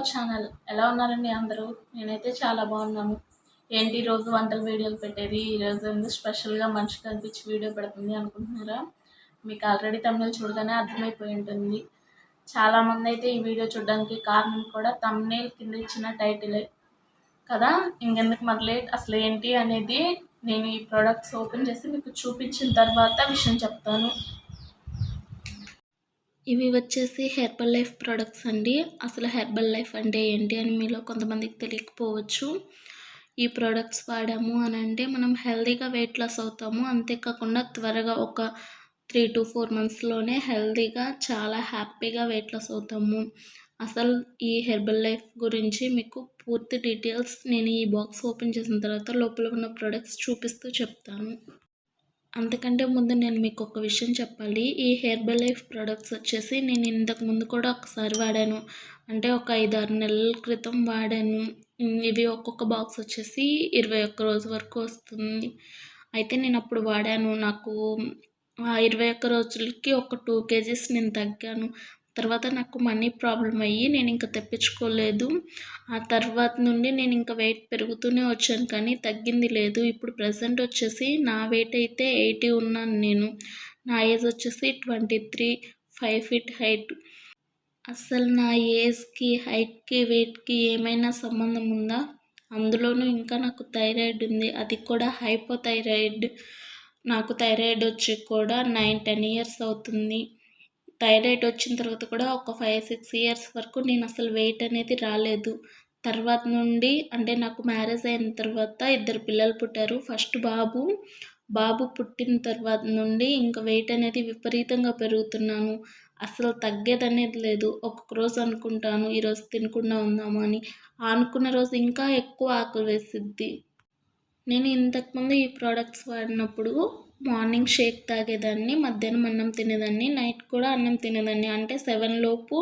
Our channel ఎలా ఉన్నారండి అందరూ? నేనైతే చాలా బాగున్నాను. ఏంటి ఈ రోజు వంటల వీడియోలు పెట్టేది? ఈరోజు ఎందుకు స్పెషల్గా మనిషికి కనిపించి వీడియో పెడుతుంది అనుకుంటున్నారా? మీకు ఆల్రెడీ తమిళ చూడగానే అర్థమైపోయి ఉంటుంది. చాలామంది అయితే ఈ వీడియో చూడడానికి కారణం కూడా తమ్నేల్ కింద ఇచ్చిన టైటిలే కదా? ఇంకెందుకు మరలే లేట్ అసలు ఏంటి అనేది నేను ఈ ప్రోడక్ట్స్ ఓపెన్ చేసి మీకు చూపించిన తర్వాత విషయం చెప్తాను. ఇవి వచ్చేసి హెర్బల్ లైఫ్ ప్రొడక్ట్స్ అండి. అసలు హెర్బల్ లైఫ్ అంటే ఏంటి అని మీలో కొంతమందికి తెలియకపోవచ్చు. ఈ ప్రోడక్ట్స్ వాడాము అని అంటే మనం హెల్తీగా వెయిట్ లాస్ అవుతాము. అంతేకాకుండా త్వరగా ఒక త్రీ టు ఫోర్ మంత్స్లోనే హెల్తీగా చాలా హ్యాపీగా వెయిట్ లాస్ అవుతాము. అసలు ఈ హెర్బల్ లైఫ్ గురించి మీకు పూర్తి డీటెయిల్స్ నేను ఈ బాక్స్ ఓపెన్ చేసిన తర్వాత లోపల ఉన్న ప్రోడక్ట్స్ చూపిస్తూ చెప్తాను. అంతకంటే ముందు నేను మీకు ఒక విషయం చెప్పాలి. ఈ హెర్బల్ లైఫ్ ప్రోడక్ట్స్ వచ్చేసి నేను ఇంతకు ముందు కూడా ఒకసారి వాడాను. అంటే ఒక ఐదు ఆరు నెలల క్రితం వాడాను. ఇవి ఒక్కొక్క బాక్స్ వచ్చేసి ఇరవై ఒక్క రోజు వరకు వస్తుంది. అయితే నేను అప్పుడు వాడాను. నాకు ఇరవై ఒక్క రోజులకి ఒక టూ కేజీస్ నేను తగ్గాను. తర్వాత నాకు మనీ ప్రాబ్లం అయ్యి నేను ఇంకా తెప్పించుకోలేదు. ఆ తర్వాత నుండి నేను ఇంకా వెయిట్ పెరుగుతూనే వచ్చాను కానీ తగ్గింది లేదు. ఇప్పుడు ప్రజెంట్ వచ్చేసి నా వెయిట్ అయితే ఎయిటీ ఉన్నాను నేను. నా ఏజ్ వచ్చేసి twenty three five feet height. అసలు నా ఏజ్కి హైట్కి వెయిట్కి ఏమైనా సంబంధం ఉందా? అందులోనూ ఇంకా నాకు థైరాయిడ్ ఉంది. అది కూడా హైపోథైరాయిడ్. నాకు థైరాయిడ్ వచ్చి కూడా నైన్ టెన్ ఇయర్స్ అవుతుంది. థైరాయిడ్ వచ్చిన తర్వాత కూడా ఒక ఫైవ్ సిక్స్ ఇయర్స్ వరకు నేను అసలు వెయిట్ అనేది రాలేదు. తర్వాత నుండి అంటే నాకు మ్యారేజ్ అయిన తర్వాత ఇద్దరు పిల్లలు పుట్టారు. ఫస్ట్ బాబు బాబు పుట్టిన తర్వాత నుండి ఇంకా వెయిట్ అనేది విపరీతంగా పెరుగుతున్నాను. అసలు తగ్గేది అనేది లేదు. ఒక్కొక్క రోజు అనుకుంటాను ఈరోజు తినకుండా ఉందాము అని. అనుకున్న రోజు ఇంకా ఎక్కువ ఆకలి వేసిద్ది. నేను ఇంతకుముందు ఈ ప్రోడక్ట్స్ వాడినప్పుడు మార్నింగ్ షేక్ తాగేదాన్ని మధ్యాహ్నం అన్నం తినేదాన్ని నైట్ కూడా అన్నం తినేదాన్ని. అంటే సెవెన్ లోపు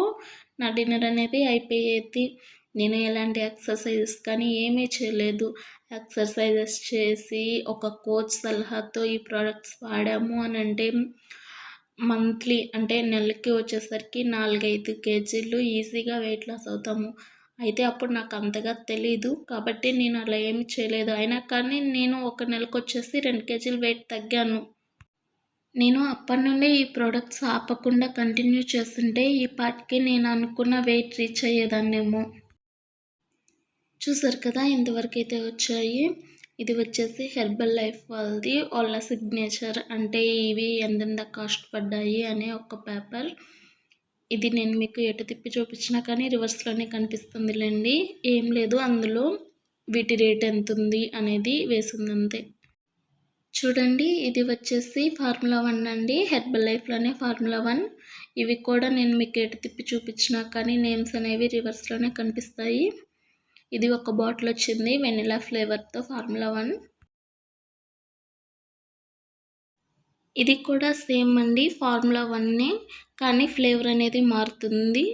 నా డిన్నర్ అనేది అయిపోయేది. నేను ఎలాంటి ఎక్సర్సైజెస్ కానీ ఏమీ చేయలేదు. ఎక్సర్సైజెస్ చేసి ఒక కోచ్ సలహాతో ఈ ప్రోడక్ట్స్ వాడాము అని అంటే మంత్లీ అంటే నెలకి వచ్చేసరికి నాలుగైదు కేజీలు ఈజీగా వెయిట్ లాస్ అవుతాము. అయితే అప్పుడు నాకు అంతగా తెలీదు. కాబట్టి నేను అలా ఏమి చేయలేదు. అయినా కానీ నేను ఒక నెలకు వచ్చేసి రెండు కేజీలు వెయిట్ తగ్గాను. నేను అప్పటి నుండి ఈ ప్రోడక్ట్స్ ఆపకుండా కంటిన్యూ చేస్తుంటే ఈ పాటికి నేను అనుకున్న వెయిట్ రీచ్ అయ్యేదాన్నేమో. చూసారు కదా ఇంతవరకు అయితే వచ్చాయి. ఇది వచ్చేసి హెర్బల్ లైఫ్ వాళ్ళది. వాళ్ళ సిగ్నేచర్ అంటే ఇవి ఎంతెంత కాస్ట్ పడ్డాయి అనే ఒక పేపర్. ఇది నేను మీకు ఎటు తిప్పి చూపించినా కానీ రివర్స్లోనే కనిపిస్తుందిలేండి. ఏం లేదు అందులో వీటి రేట్ ఎంత ఉంది అనేది వేసింది అంతే చూడండి ఇది వచ్చేసి ఫార్ములా వన్ అండి. హెర్బల్ లైఫ్లోనే ఫార్ములా వన్. ఇవి కూడా నేను మీకు ఎటు తిప్పి చూపించినా కానీ నేమ్స్ అనేవి రివర్స్లోనే కనిపిస్తాయి. ఇది ఒక బాటిల్ వచ్చింది వెనిలా ఫ్లేవర్తో ఫార్ములా వన్. ఇది కూడా సేమ్ అండి ఫార్ములా వన్నే కానీ ఫ్లేవర్ అనేది మారుతుంది.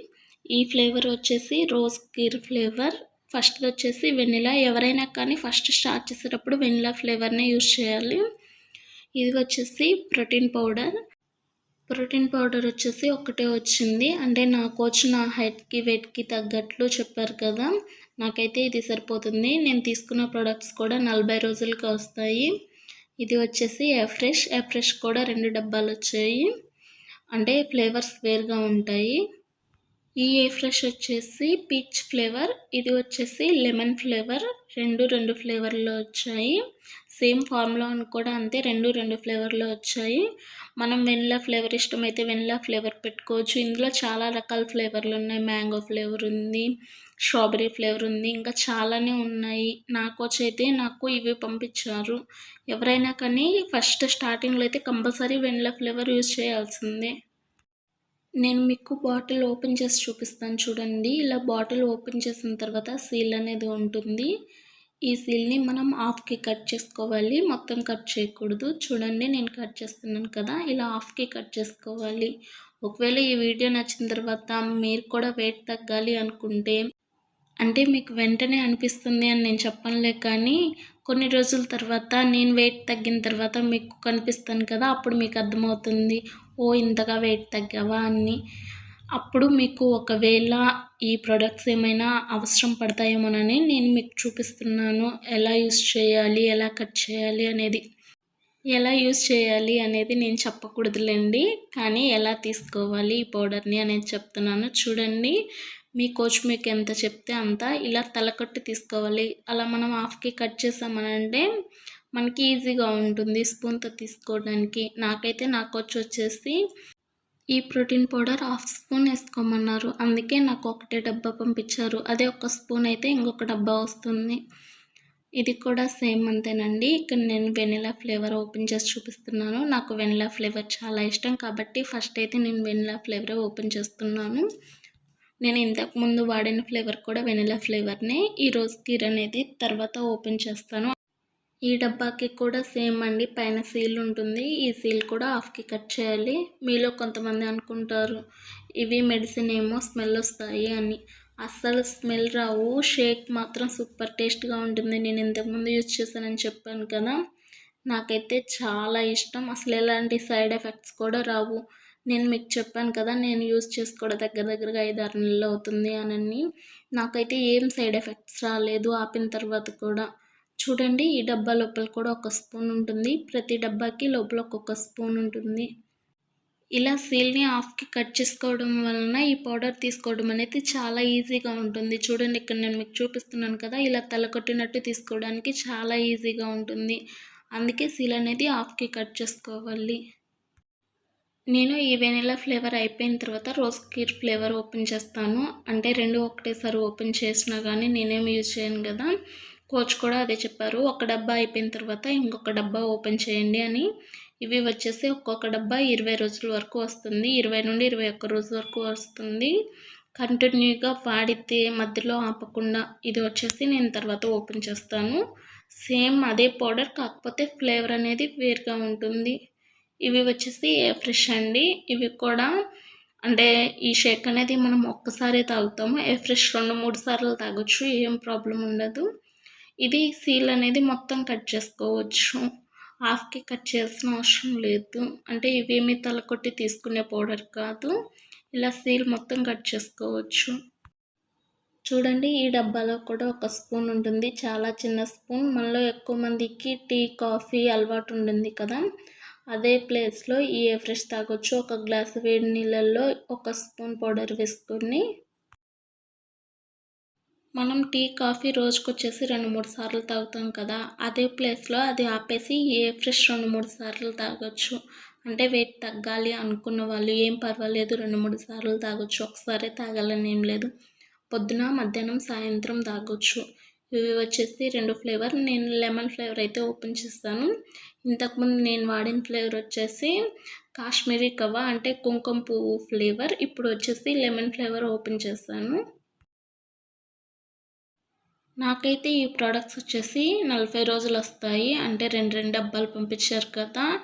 ఈ ఫ్లేవర్ వచ్చేసి రోజ్ కీర్ ఫ్లేవర్ ఫస్ట్ వచ్చేసి వెనిలా. ఎవరైనా కానీ ఫస్ట్ స్టార్ట్ చేసేటప్పుడు వెనిలా ఫ్లేవర్నే యూస్ చేయాలి. ఇది వచ్చేసి ప్రోటీన్ పౌడర్. ప్రోటీన్ పౌడర్ వచ్చేసి ఒకటే వచ్చింది. అంటే నాకు వచ్చిన హైట్కి వెయిట్కి తగ్గట్లు చెప్పారు కదా. నాకైతే ఇది సరిపోతుంది. నేను తీసుకున్న ప్రొడక్ట్స్ కూడా నలభై రోజులకి వస్తాయి. ఇది వచ్చేసి ఎఫ్రెష్ ఎఫ్రెష్ కూడా రెండు డబ్బాలు వచ్చాయి. అంటే ఫ్లేవర్స్ వేరుగా ఉంటాయి. ఈ ఏ ఫ్రెష్ వచ్చేసి పీచ్ ఫ్లేవర్ ఇది వచ్చేసి లెమన్ ఫ్లేవర్ రెండు రెండు ఫ్లేవర్లో వచ్చాయి. సేమ్ ఫార్ములా కూడా అంతే రెండు రెండు ఫ్లేవర్లో వచ్చాయి. మనం వెనిలా ఫ్లేవర్ ఇష్టమైతే వెనిలా ఫ్లేవర్ పెట్టుకోవచ్చు. ఇందులో చాలా రకాల ఫ్లేవర్లు ఉన్నాయి. మ్యాంగో ఫ్లేవర్ ఉంది స్ట్రాబెరీ ఫ్లేవర్ ఉంది ఇంకా చాలానే ఉన్నాయి. నాకు వచ్చైతే నాకు ఇవి పంపించారు. ఎవరైనా కానీ ఫస్ట్ స్టార్టింగ్లో అయితే కంపల్సరీ వెనిలా ఫ్లేవర్ యూజ్ చేయాల్సిందే. నేను మీకు బాటిల్ ఓపెన్ చేసి చూపిస్తాను చూడండి. ఇలా బాటిల్ ఓపెన్ చేసిన తర్వాత సీల్ అనేది ఉంటుంది. ఈ సీల్ని మనం హాఫ్కి కట్ చేసుకోవాలి. మొత్తం కట్ చేయకూడదు. చూడండి నేను కట్ చేస్తున్నాను కదా. ఇలా హాఫ్కి కట్ చేసుకోవాలి. ఒకవేళ ఈ వీడియో నచ్చిన తర్వాత మీరు కూడా వెయిట్ తగ్గాలి అనుకుంటే అంటే మీకు వెంటనే అనిపిస్తుంది అని నేను చెప్పనులే కానీ కొన్ని రోజుల తర్వాత నేను వెయిట్ తగ్గిన తర్వాత మీకు కనిపిస్తాను కదా అప్పుడు మీకు అర్థమవుతుంది ఓ ఇంతగా వెయిట్ తగ్గావా అని. అప్పుడు మీకు ఒకవేళ ఈ ప్రొడక్ట్స్ ఏమైనా అవసరం పడతాయేమోనని నేను మీకు చూపిస్తున్నాను. ఎలా యూస్ చేయాలి ఎలా కట్ చేయాలి అనేది. ఎలా యూస్ చేయాలి అనేది నేను చెప్పకూడదులేండి. కానీ ఎలా తీసుకోవాలి ఈ పౌడర్ని అనేది చెప్తున్నాను. చూడండి మీ కోచ్ మీకు ఎంత చెప్తే అంత ఇలా తలకట్టు తీసుకోవాలి. అలా మనం హాఫ్కి కట్ చేసామనంటే మనకి ఈజీగా ఉంటుంది స్పూన్తో తీసుకోవడానికి. నాకైతే నా కోచ్ వచ్చేసి ఈ ప్రోటీన్ పౌడర్ హాఫ్ స్పూన్ వేసుకోమన్నారు. అందుకే నాకు ఒకటే డబ్బా పంపించారు. అదే ఒక స్పూన్ అయితే ఇంకొక డబ్బా వస్తుంది. ఇది కూడా సేమ్ అంతేనండి. ఇక్కడ నేను వెనిలా ఫ్లేవర్ ఓపెన్ చేసి చూపిస్తున్నాను. నాకు వెనిలా ఫ్లేవర్ చాలా ఇష్టం కాబట్టి ఫస్ట్ అయితే నేను వెనిలా ఫ్లేవర్ ఓపెన్ చేస్తున్నాను. నేను ఇంతకుముందు వాడిన ఫ్లేవర్ కూడా వెనిలా ఫ్లేవర్నే. ఈరోజు కీర్ అనేది తర్వాత ఓపెన్ చేస్తాను. ఈ డబ్బాకి కూడా సేమ్ అండి. పైన సీల్ ఉంటుంది. ఈ సీల్ కూడా హాఫ్కి కట్ చేయాలి. మీలో కొంతమంది అనుకుంటారు ఇవి మెడిసిన్ ఏమో స్మెల్ వస్తాయి అని. అస్సలు స్మెల్ రావు. షేక్ మాత్రం సూపర్ టేస్ట్గా ఉంటుంది. నేను ఇంతకుముందు యూజ్ చేశానని చెప్పాను కదా. నాకైతే చాలా ఇష్టం. అసలు ఎలాంటి సైడ్ ఎఫెక్ట్స్ కూడా రావు. నేను మీకు చెప్పాను కదా నేను యూజ్ చేసుకోవడం దగ్గర దగ్గరగా ఐదు ఆరు నెలలు అవుతుంది అని. నాకైతే ఏం సైడ్ ఎఫెక్ట్స్ రాలేదు. ఆపిన తర్వాత కూడా. చూడండి ఈ డబ్బా లోపల కూడా ఒక స్పూన్ ఉంటుంది. ప్రతి డబ్బాకి లోపల ఒక్కొక్క స్పూన్ ఉంటుంది. ఇలా సీల్ని హాఫ్కి కట్ చేసుకోవడం వలన ఈ పౌడర్ తీసుకోవడం అనేది చాలా ఈజీగా ఉంటుంది. చూడండి ఇక్కడ నేను మీకు చూపిస్తున్నాను కదా ఇలా తలకొట్టినట్టు తీసుకోవడానికి చాలా ఈజీగా ఉంటుంది. అందుకే సీల్ అనేది హాఫ్కి కట్ చేసుకోవాలి. నేను ఈ వెనిలా ఫ్లేవర్ అయిపోయిన తర్వాత రోజ్ కీర్ ఫ్లేవర్ ఓపెన్ చేస్తాను. అంటే రెండు ఒకటేసారి ఓపెన్ చేసినా కానీ నేనేమి యూజ్ చేయను కదా. కోచ్ కూడా అదే చెప్పారు. ఒక డబ్బా అయిపోయిన తర్వాత ఇంకొక డబ్బా ఓపెన్ చేయండి అని. ఇవి వచ్చేసి ఒక్కొక్క డబ్బా ఇరవై రోజుల వరకు వస్తుంది. ఇరవై నుండి ఇరవై ఒక్క రోజు వరకు వస్తుంది. కంటిన్యూగా వాడితే మధ్యలో ఆపకుండా ఇది వచ్చేసి నేను తర్వాత ఓపెన్ చేస్తాను. సేమ్ అదే పౌడర్ కాకపోతే ఫ్లేవర్ అనేది వేరుగా ఉంటుంది. ఇవి వచ్చేసి ఏ ఫ్రెష్ అండి. ఇవి కూడా అంటే ఈ షేక్ అనేది మనం ఒక్కసారి తాగుతాము. ఏ ఫ్రెష్ రెండు మూడు సార్లు తాగొచ్చు. ఏం ప్రాబ్లం ఉండదు. ఇది సీల్ అనేది మొత్తం కట్ చేసుకోవచ్చు. హాఫ్కి కట్ చేయాల్సిన అవసరం లేదు. అంటే ఇవేమి తలకొట్టి తీసుకునే పౌడర్ కాదు. ఇలా సీల్ మొత్తం కట్ చేసుకోవచ్చు. చూడండి ఈ డబ్బాలో కూడా ఒక స్పూన్ ఉంటుంది. చాలా చిన్న స్పూన్. మనలో ఎక్కువ మందికి టీ కాఫీ అలవాటు ఉంటుంది కదా. అదే ప్లేస్లో ఈ ఫ్రెష్ తాగొచ్చు. ఒక గ్లాస్ వేడి నీళ్ళల్లో ఒక స్పూన్ పౌడర్ వేసుకొని మనం టీ కాఫీ రోజుకు వచ్చేసి రెండు మూడు సార్లు తాగుతాం కదా. అదే ప్లేస్లో అది ఆపేసి ఏ ఫ్రెష్ రెండు మూడు సార్లు తాగొచ్చు. అంటే వెయిట్ తగ్గాలి అనుకున్న వాళ్ళు ఏం పర్వాలేదు రెండు మూడు సార్లు తాగొచ్చు. ఒకసారి తాగాలని ఏం లేదు. పొద్దున మధ్యాహ్నం సాయంత్రం తాగొచ్చు. ఇవి వచ్చేసి రెండు ఫ్లేవర్ నేను లెమన్ ఫ్లేవర్ అయితే ఓపెన్ చేస్తాను. ఇంతకుముందు నేను వాడిన ఫ్లేవర్ వచ్చేసి కాశ్మీరీ కవా అంటే కుంకుమ పువ్వు ఫ్లేవర్ ఇప్పుడు వచ్చేసి లెమన్ ఫ్లేవర్ ఓపెన్ చేస్తాను. నాకైతే ఈ ప్రోడక్ట్స్ వచ్చేసి నలభై రోజులు వస్తాయి. అంటే రెండు రెండు డబ్బాలు పంపించారు కదా.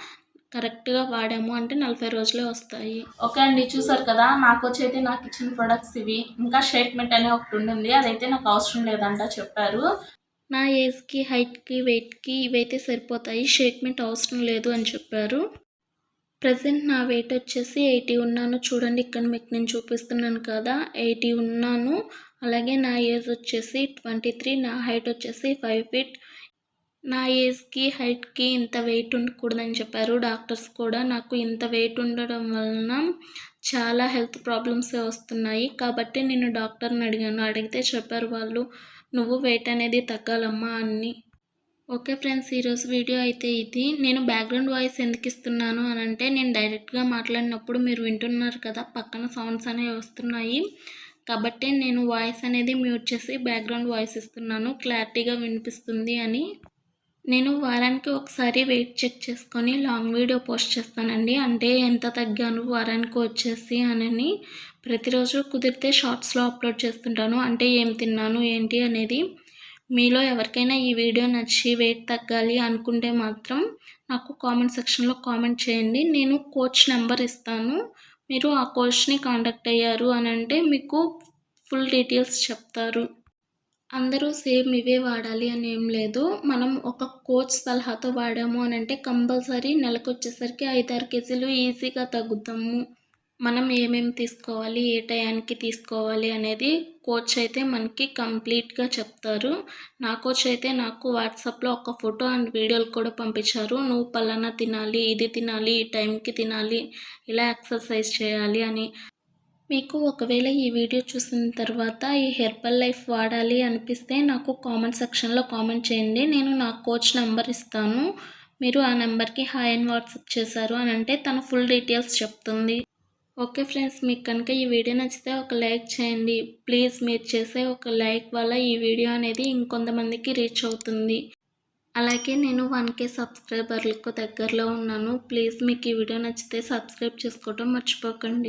కరెక్ట్గా వాడాము అంటే నలభై రోజులే వస్తాయి. ఓకే అండి చూసారు కదా నాకు వచ్చేది నాకు ఇచ్చిన ప్రొడక్ట్స్ ఇవి. ఇంకా స్టేట్మెంట్ అనే ఒకటి ఉండింది. అదైతే నాకు అవసరం లేదంట చెప్పారు. నా ఏజ్కి హైట్కి వెయిట్కి ఇవైతే సరిపోతాయి. షేక్మెంట్ అవసరం లేదు అని చెప్పారు. ప్రజెంట్ నా వెయిట్ వచ్చేసి ఎయిటీ ఉన్నాను. చూడండి ఇక్కడ మీకు నేను చూపిస్తున్నాను కదా. ఎయిటీ ఉన్నాను. అలాగే నా ఏజ్ వచ్చేసి ట్వంటీ త్రీ నా హైట్ వచ్చేసి ఫైవ్ ఫీట్. నా ఏజ్కి హైట్కి ఇంత వెయిట్ ఉండకూడదని చెప్పారు డాక్టర్స్ కూడా. నాకు ఇంత వెయిట్ ఉండడం వలన చాలా హెల్త్ ప్రాబ్లమ్స్ వస్తున్నాయి. కాబట్టి నేను డాక్టర్ని అడిగాను. అడిగితే చెప్పారు వాళ్ళు నువ్వు వెయిట్ అనేది తగ్గాలమ్మా అని. ఓకే ఫ్రెండ్స్ ఈరోజు వీడియో అయితే ఇది. నేను బ్యాక్గ్రౌండ్ వాయిస్ ఎందుకు ఇస్తున్నాను అని అంటే నేను డైరెక్ట్గా మాట్లాడినప్పుడు మీరు వింటున్నారు కదా పక్కన సౌండ్స్ అనేవి వస్తున్నాయి. కాబట్టి నేను వాయిస్ అనేది మ్యూట్ చేసి బ్యాక్గ్రౌండ్ వాయిస్ ఇస్తున్నాను. క్లారిటీగా వినిపిస్తుంది అని. నేను వారానికి ఒకసారి వెయిట్ చెక్ చేసుకొని లాంగ్ వీడియో పోస్ట్ చేస్తానండి. అంటే ఎంత తగ్గాను వారానికి వచ్చేసి అని ప్రతిరోజు కుదిరితే షార్ట్స్లో అప్లోడ్ చేస్తుంటాను. అంటే ఏం తిన్నాను ఏంటి అనేది మీలో ఎవరికైనా ఈ వీడియో నచ్చి వెయిట్ తగ్గాలి అనుకుంటే మాత్రం నాకు కామెంట్ సెక్షన్లో కామెంట్ చేయండి. నేను కోచ్ నెంబర్ ఇస్తాను. మీరు ఆ కోచ్ని కాంటాక్ట్ అయ్యారు అని అంటే మీకు ఫుల్ డీటెయిల్స్ చెప్తారు. అందరూ సేమ్ ఇవే వాడాలి అని ఏం లేదు. మనం ఒక కోచ్ సలహాతో వాడాము అని అంటే కంపల్సరీ నెలకు వచ్చేసరికి ఐదారు కేజీలు ఈజీగా తగ్గుతాము. మనం ఏమేమి తీసుకోవాలి ఏ టయానికి తీసుకోవాలి అనేది కోచ్ అయితే మనకి కంప్లీట్గా చెప్తారు. నా కోచ్ అయితే నాకు వాట్సాప్లో ఒక ఫోటో అండ్ వీడియోలు కూడా పంపించారు. నువ్వు పలానా తినాలి ఇది తినాలి ఈ టైంకి తినాలి ఇలా ఎక్సర్సైజ్ చేయాలి అని. మీకు ఒకవేళ ఈ వీడియో చూసిన తర్వాత ఈ హెర్బల్ లైఫ్ వాడాలి అనిపిస్తే నాకు కామెంట్ సెక్షన్లో కామెంట్ చేయండి. నేను నా కోచ్ నెంబర్ ఇస్తాను. మీరు ఆ నెంబర్కి హాయ్ అని వాట్సాప్ చేశారు అని అంటే తను ఫుల్ డీటెయిల్స్ చెప్తుంది. ఓకే ఫ్రెండ్స్ మీకు కనుక ఈ వీడియో నచ్చితే ఒక లైక్ చేయండి. ప్లీజ్ మీరు చేసే ఒక లైక్ వల్ల ఈ వీడియో అనేది ఇంకొంతమందికి రీచ్ అవుతుంది. అలాగే నేను వన్ కే సబ్స్క్రైబర్లకు దగ్గరలో ఉన్నాను. ప్లీజ్ మీకు ఈ వీడియో నచ్చితే సబ్స్క్రైబ్ చేసుకోవడం మర్చిపోకండి.